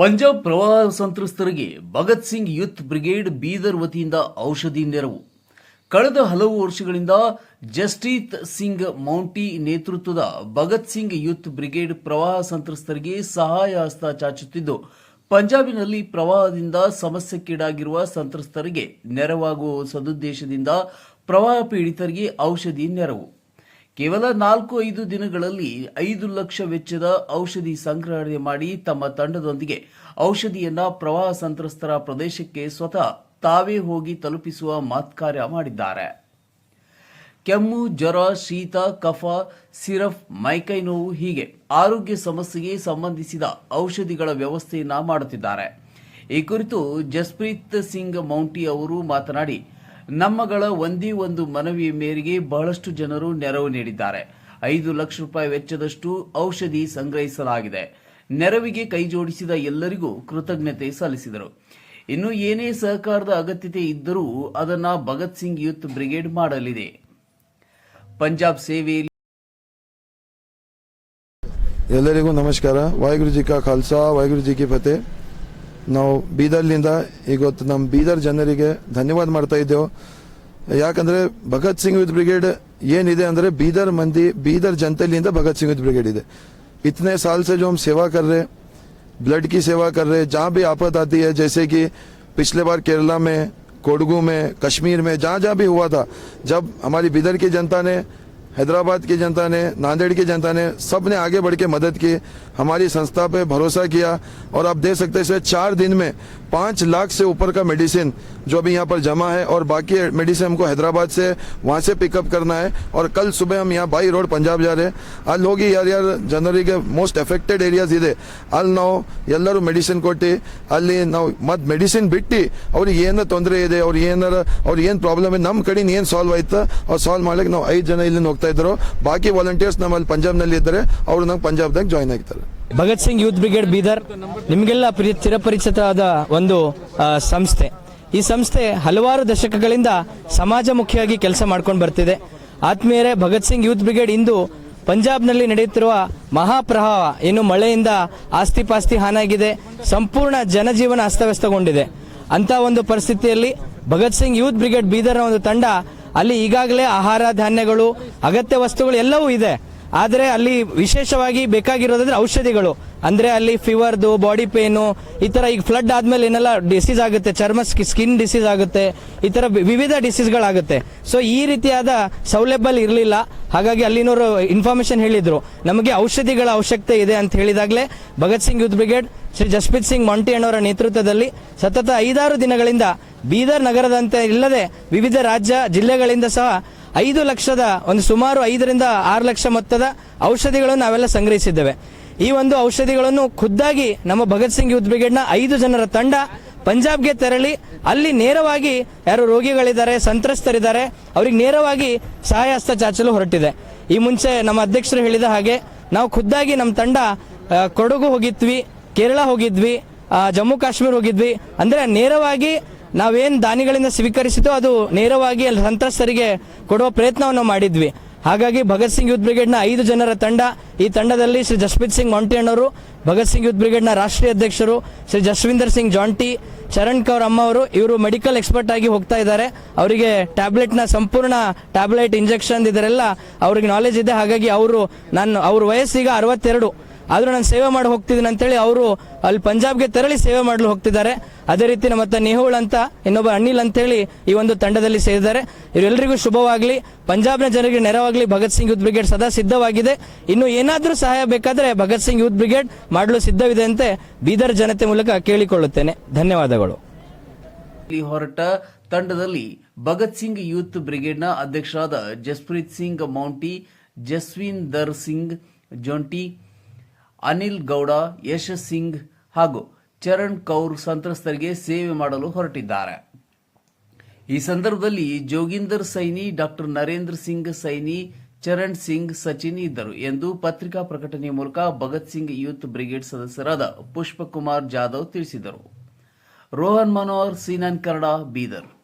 ಪಂಜಾಬ್ ಪ್ರವಾಹ ಸಂತ್ರಸ್ತರಿಗೆ Bhagat Singh youth brigade Bidar ವತಿಯಿಂದ ಔಷಧಿ ನೆರವು. ಕಳೆದ ಹಲವು ವರ್ಷಗಳಿಂದ ಜಸ್ಟೀತ್ ಸಿಂಗ್ ಮೌಂಟಿ ನೇತೃತ್ವದ ಭಗತ್ ಸಿಂಗ್ ಯೂತ್ ಬ್ರಿಗೇಡ್ ಪ್ರವಾಹ ಸಂತ್ರಸ್ತರಿಗೆ ಸಹಾಯ ಹಸ್ತ ಚಾಚುತ್ತಿದ್ದು, ಪಂಜಾಬಿನಲ್ಲಿ ಪ್ರವಾಹದಿಂದ ಸಮಸ್ಯೆಕ್ಕೀಡಾಗಿರುವ ಸಂತ್ರಸ್ತರಿಗೆ ನೆರವಾಗುವ ಸದುದ್ದೇಶದಿಂದ ಪ್ರವಾಹ ಪೀಡಿತರಿಗೆ ಔಷಧಿ ನೆರವು. ಕೇವಲ ನಾಲ್ಕು ಐದು ದಿನಗಳಲ್ಲಿ ಐದು ಲಕ್ಷ ವೆಚ್ಚದ ಔಷಧಿ ಸಂಗ್ರಹಣೆ ಮಾಡಿ ತಮ್ಮ ತಂಡದೊಂದಿಗೆ ಔಷಧಿಯನ್ನ ಪ್ರವಾಹ ಸಂತ್ರಸ್ತರ ಪ್ರದೇಶಕ್ಕೆ ಸ್ವತಃ ತಾವೇ ಹೋಗಿ ತಲುಪಿಸುವ ಮಾತ್ಕಾರ್ಯ ಮಾಡಿದ್ದಾರೆ. ಕೆಮ್ಮು, ಜ್ವರ, ಶೀತ, ಕಫ ಸಿರಫ್ ಮೈಕೈ ನೋವು ಹೀಗೆ ಆರೋಗ್ಯ ಸಮಸ್ಯೆಗೆ ಸಂಬಂಧಿಸಿದ ಔಷಧಿಗಳ ವ್ಯವಸ್ಥೆಯನ್ನ ಮಾಡುತ್ತಿದ್ದಾರೆ. ಈ ಕುರಿತು ಜಸ್ಪ್ರೀತ್ ಸಿಂಗ್ ಮೌಂಟಿ ಅವರು ಮಾತನಾಡಿ ನಮ್ಮಗಳ ಒಂದೇ ಒಂದು ಮನವಿ ಮೇರೆಗೆ ಬಹಳಷ್ಟು ಜನರು ನೆರವು ನೀಡಿದ್ದಾರೆ. ಐದು ಲಕ್ಷ ರೂಪಾಯಿ ವೆಚ್ಚದಷ್ಟು ಔಷಧಿ ಸಂಗ್ರಹಿಸಲಾಗಿದೆ. ನೆರವಿಗೆ ಕೈಜೋಡಿಸಿದ ಎಲ್ಲರಿಗೂ ಕೃತಜ್ಞತೆ ಸಲ್ಲಿಸಿದರು. ಇನ್ನು ಏನೇ ಸಹಕಾರದ ಅಗತ್ಯತೆ ಇದ್ದರೂ ಅದನ್ನ ಭಗತ್ ಸಿಂಗ್ ಯೂತ್ ಬ್ರಿಗೇಡ್ ಮಾಡಲಿದೆ. ಪಂಜಾಬ್ ಸೇವೆಯಲ್ಲಿ ಎಲ್ಲರಿಗೂ ನಮಸ್ಕಾರ. ವಾಯುಗುರುಜಿ ಕಾ ಖಾಲ್ಸಾ ವಾಯುಗುರುಜಿ ಕಿ ಫತೆ. ನಾವು ಬೀದರ್ಲಿಂದ ಇವತ್ತು ನಮ್ಮ ಬೀದರ್ ಜನರಿಗೆ ಧನ್ಯವಾದ ಮಾಡ್ತಾ ಇದ್ದೇವೆ ಯಾಕಂದ್ರೆ ಭಗತ್ ಸಿಂಗ್ ಯೂತ್ ಬ್ರಿಗೇಡ್ ಏನಿದೆ ಅಂದ್ರೆ ಬೀದರ್ ಮಂದಿ ಬೀದರ್ ಜನತೆಲಿಂದ भगत सिंह यूथ ब्रिगेड ಇದೆ इतने साल से जो हम सेवा कर रहे ब्लड की सेवा कर रहे जहाँ भी आफत आती है जैसे कि पिछले बार केरला में कोडगू में कश्मीर में जहाँ जहाँ भी हुआ था जब हमारी बीदर की जनता ने हैदराबाद की जनता ने नांदेड़ की जनता ने सब ने आगे बढ़ के मदद की हमारी संस्था पे भरोसा किया और आप देख सकते हैं इसमें चार दिन में पाँच लाख से ऊपर का मेडिसिन जो अभी यहाँ पर जमा है और बाकी मेडिसिन हमको हैदराबाद से वहाँ से पिकअप करना है और कल सुबह हम यहाँ बाई रोड पंजाब जा रहे हैं ಅಲ್ಲಿ ಹೋಗಿ ಯಾರ್ಯಾರು ಜನರಿಗೆ ಮೋಸ್ಟ್ ಎಫೆಕ್ಟೆಡ್ ಏರಿಯಾಸ್ ಇದೆ ಅಲ್ಲಿ ನಾವು ಎಲ್ಲರೂ ಮೆಡಿಸಿನ್ ಕೊಟ್ಟು ಅಲ್ಲಿ ನಾವು ಮತ್ ಮೆಡಿಸಿನ್ ಬಿಟ್ಟು ಅವ್ರಿಗೆ ಏನ ತೊಂದರೆ ಇದೆ ಅವ್ರಿಗೆ ಏನಾರ ಅವ್ರಿಗೆ ಏನು ಪ್ರಾಬ್ಲಮ್ ಇದೆ ನಮ್ಮ ಕಡೆಯಿಂದ ಏನು ಸಾಲ್ವ್ ಆಯ್ತಾ ಅವ್ರು ಸಾಲ್ವ್ ಮಾಡ್ಲಿಕ್ಕೆ ನಾವು ಐದು ಜನ ಇಲ್ಲಿ ಹೋಗ್ತಾ ಇದ್ರು. ಬಾಕಿ ವಾಲಂಟಿಯರ್ಸ್ ನಮ್ಮಲ್ಲಿ ಪಂಜಾಬ್ನಲ್ಲಿ ಇದ್ದಾರೆ. ನಮ್ಗೆ ಪಂಜಾಬ್ ದಾಗ ಜಾಯ್ನ್ ಆಗ್ತಾರೆ ಭಗತ್ ಸಿಂಗ್ ಯೂತ್ ಬ್ರಿಗೇಡ್ ಬೀದರ್ ನಿಮಗೆಲ್ಲ ಪ್ರಿ, ಚಿರಪರಿಚಿತವಾದ ಒಂದು ಸಂಸ್ಥೆ. ಈ ಸಂಸ್ಥೆ ಹಲವಾರು ದಶಕಗಳಿಂದ ಸಮಾಜಮುಖಿಯಾಗಿ ಕೆಲಸ ಮಾಡ್ಕೊಂಡು ಬರ್ತಿದೆ. ಆತ್ಮೀಯರೇ, ಭಗತ್ ಸಿಂಗ್ ಯೂತ್ ಬ್ರಿಗೇಡ್ ಇಂದು ಪಂಜಾಬ್ನಲ್ಲಿ ನಡೆಯುತ್ತಿರುವ ಮಹಾಪ್ರವಾಹ ಏನು ಮಳೆಯಿಂದ ಆಸ್ತಿ ಪಾಸ್ತಿ ಹಾನಾಗಿದೆ, ಸಂಪೂರ್ಣ ಜನಜೀವನ ಅಸ್ತವ್ಯಸ್ತಗೊಂಡಿದೆ. ಅಂತ ಒಂದು ಪರಿಸ್ಥಿತಿಯಲ್ಲಿ ಭಗತ್ ಸಿಂಗ್ ಯೂತ್ ಬ್ರಿಗೇಡ್ ಬೀದರ್ನ ಒಂದು ತಂಡ ಅಲ್ಲಿ ಈಗಾಗಲೇ ಆಹಾರ ಧಾನ್ಯಗಳು ಅಗತ್ಯ ವಸ್ತುಗಳು ಎಲ್ಲವೂ ಇದೆ. ಆದರೆ ಅಲ್ಲಿ ವಿಶೇಷವಾಗಿ ಬೇಕಾಗಿರೋದಂದ್ರೆ ಔಷಧಿಗಳು. ಅಂದ್ರೆ ಅಲ್ಲಿ ಫೀವರ್ದು ಬಾಡಿ ಪೇನು ಈ ಥರ ಈಗ ಫ್ಲಡ್ ಆದಮೇಲೆ ಏನೆಲ್ಲ ಡಿಸೀಸ್ ಆಗುತ್ತೆ? ಚರ್ಮ ಸ್ಕಿನ್ ಡಿಸೀಸ್ ಆಗುತ್ತೆ. ಈ ಥರ ವಿವಿಧ ಡಿಸೀಸ್ಗಳಾಗುತ್ತೆ ಸೊ ಈ ರೀತಿಯಾದ ಸೌಲಭ್ಯ ಇರಲಿಲ್ಲ. ಹಾಗಾಗಿ ಅಲ್ಲಿನವರು ಇನ್ಫಾರ್ಮೇಶನ್ ಹೇಳಿದ್ರು. ನಮಗೆ ಔಷಧಿಗಳ ಅವಶ್ಯಕತೆ ಇದೆ ಅಂತ ಹೇಳಿದಾಗಲೇ ಭಗತ್ ಸಿಂಗ್ ಯೂತ್ ಬ್ರಿಗೇಡ್, ಶ್ರೀ ಜಸ್ಪ್ರೀತ್ ಸಿಂಗ್ ಮೊಂಟಿ ಅಣ್ಣವರ ನೇತೃತ್ವದಲ್ಲಿ ಸತತ ಐದಾರು ದಿನಗಳಿಂದ ಬೀದರ್ ನಗರದಂತೆ ಇಲ್ಲದೆ ವಿವಿಧ ರಾಜ್ಯ, ಜಿಲ್ಲೆಗಳಿಂದ ಸಹ ಐದು ಲಕ್ಷದ, ಒಂದು ಸುಮಾರು ಐದರಿಂದ ಆರು ಲಕ್ಷ ಮೊತ್ತದ ಔಷಧಿಗಳನ್ನು ನಾವೆಲ್ಲ ಸಂಗ್ರಹಿಸಿದ್ದೇವೆ. ಈ ಒಂದು ಔಷಧಿಗಳನ್ನು ಖುದ್ದಾಗಿ ನಮ್ಮ ಭಗತ್ ಸಿಂಗ್ ಯೂತ್ ಬ್ರಿಗೇಡ್ನ ಐದು ಜನರ ತಂಡ ಪಂಜಾಬ್ಗೆ ತೆರಳಿ, ಅಲ್ಲಿ ನೇರವಾಗಿ ಯಾರು ರೋಗಿಗಳಿದ್ದಾರೆ, ಸಂತ್ರಸ್ತರಿದ್ದಾರೆ, ಅವರಿಗೆ ನೇರವಾಗಿ ಸಹಾಯ ಹಸ್ತ ಚಾಚಲು ಹೊರಟಿದೆ. ಈ ಮುಂಚೆ ನಮ್ಮ ಅಧ್ಯಕ್ಷರು ಹೇಳಿದ ಹಾಗೆ, ನಾವು ಖುದ್ದಾಗಿ ನಮ್ಮ ತಂಡ ಕೊಡಗು ಹೋಗಿದ್ವಿ, ಕೇರಳ ಹೋಗಿದ್ವಿ ಜಮ್ಮು ಕಾಶ್ಮೀರ ಹೋಗಿದ್ವಿ. ಅಂದ್ರೆ ನೇರವಾಗಿ ನಾವೇನ್ ದಾನಿಗಳಿಂದ ಸ್ವೀಕರಿಸಿತೋ ಅದು ನೇರವಾಗಿ ಅಲ್ಲಿ ಸಂತ್ರಸ್ತರಿಗೆ ಕೊಡುವ ಪ್ರಯತ್ನವನ್ನು ಮಾಡಿದ್ವಿ. ಹಾಗಾಗಿ ಭಗತ್ ಸಿಂಗ್ ಯೂತ್ ಬ್ರಿಗೇಡ್ನ ಐದು ಜನರ ತಂಡ, ಈ ತಂಡದಲ್ಲಿ ಶ್ರೀ ಜಸ್ಪ್ರೀತ್ ಸಿಂಗ್ ಮೊಂಟಿ ಅಣ್ಣವರು ಭಗತ್ ಸಿಂಗ್ ಯೂತ್ ಬ್ರಿಗೇಡ್ನ ರಾಷ್ಟ್ರೀಯ ಅಧ್ಯಕ್ಷರು, ಶ್ರೀ ಜಸ್ವಿಂದರ್ ಸಿಂಗ್ ಜಾಂಟಿ, ಚರಣ್ ಕೌರ್ ಅಮ್ಮ ಅವರು ಇವರು ಮೆಡಿಕಲ್ ಎಕ್ಸ್ಪರ್ಟ್ ಆಗಿ ಹೋಗ್ತಾ ಇದ್ದಾರೆ. ಅವರಿಗೆ ಟ್ಯಾಬ್ಲೆಟ್ನ ಸಂಪೂರ್ಣ ಟ್ಯಾಬ್ಲೆಟ್ ಇಂಜೆಕ್ಷನ್ ಇದರೆಲ್ಲ ಅವ್ರಿಗೆ ನಾಲೆಜ್ ಇದೆ. ಹಾಗಾಗಿ ಅವರು ನಾನು ಅವ್ರ ವಯಸ್ಸೀಗ ಅರವತ್ತೆರಡು. ಆದ್ರೂ ನಾನು ಸೇವೆ ಮಾಡಿ ಹೋಗ್ತಿದ್ದೀನಿ ಅಂತೇಳಿ ಅವರು ಅಲ್ಲಿ ಪಂಜಾಬ್ಗೆ ತೆರಳಿ ಸೇವೆ ಮಾಡಲು ಹೋಗ್ತಿದ್ದಾರೆ. ಅದೇ ರೀತಿ ನಮ್ಮ ನೆಹೋಳ್ ಅಂತ, ಇನ್ನೊಬ್ಬ ಅನಿಲ್ ಅಂತೇಳಿ ಈ ಒಂದು ತಂಡದಲ್ಲಿ ಸೇರಿದ್ದಾರೆ. ಇವರೆಲ್ಲರಿಗೂ ಶುಭವಾಗಲಿ. ಪಂಜಾಬ್ನ ಜನರಿಗೆ ನೆರವಾಗಲಿ. ಭಗತ್ ಸಿಂಗ್ ಯೂತ್ ಬ್ರಿಗೇಡ್ ಸದಾ ಸಿದ್ಧವಾಗಿದೆ. ಇನ್ನು ಏನಾದರೂ ಸಹಾಯ ಬೇಕಾದರೆ ಭಗತ್ ಸಿಂಗ್ ಯೂತ್ ಬ್ರಿಗೇಡ್ ಮಾಡಲು ಸಿದ್ಧವಿದೆ ಅಂತ ಬೀದರ್ ಜನತೆ ಮೂಲಕ ಕೇಳಿಕೊಳ್ಳುತ್ತೇನೆ. ಧನ್ಯವಾದಗಳು. ಹೊರಟ ತಂಡದಲ್ಲಿ ಭಗತ್ ಸಿಂಗ್ ಯೂತ್ ಬ್ರಿಗೇಡ್ನ ಅಧ್ಯಕ್ಷರಾದ ಜಸ್ಪ್ರೀತ್ ಸಿಂಗ್, ಮೌಂಟಿ ಜಸ್ವಿಂದರ್ ಸಿಂಗ್, ಜೊಂಟಿ ಅನಿಲ್ ಗೌಡ, ಯಶ್ ಸಿಂಗ್ ಹಾಗೂ ಚರಣ್ ಕೌರ್ ಸಂತ್ರಸ್ತರಿಗೆ ಸೇವೆ ಮಾಡಲು ಹೊರಟಿದ್ದಾರೆ. ಈ ಸಂದರ್ಭದಲ್ಲಿ ಜೋಗಿಂದರ್ ಸೈನಿ, ಡಾಕ್ಟರ್ ನರೇಂದ್ರ ಸಿಂಗ್ ಸೈನಿ, ಚರಣ್ ಸಿಂಗ್ ಸಚಿನ್ ಇದ್ದರು ಎಂದು ಪತ್ರಿಕಾ ಪ್ರಕಟಣೆಯ ಮೂಲಕ ಭಗತ್ ಸಿಂಗ್ ಯೂತ್ ಬ್ರಿಗೇಡ್ ಸದಸ್ಯರಾದ ಪುಷ್ಪಕುಮಾರ್ ಜಾಧವ್ ತಿಳಿಸಿದರು. ರೋಹನ್ ಮನೋಹರ್, ಸೀನನ್ ಕನ್ನಡ, ಬೀದರ್.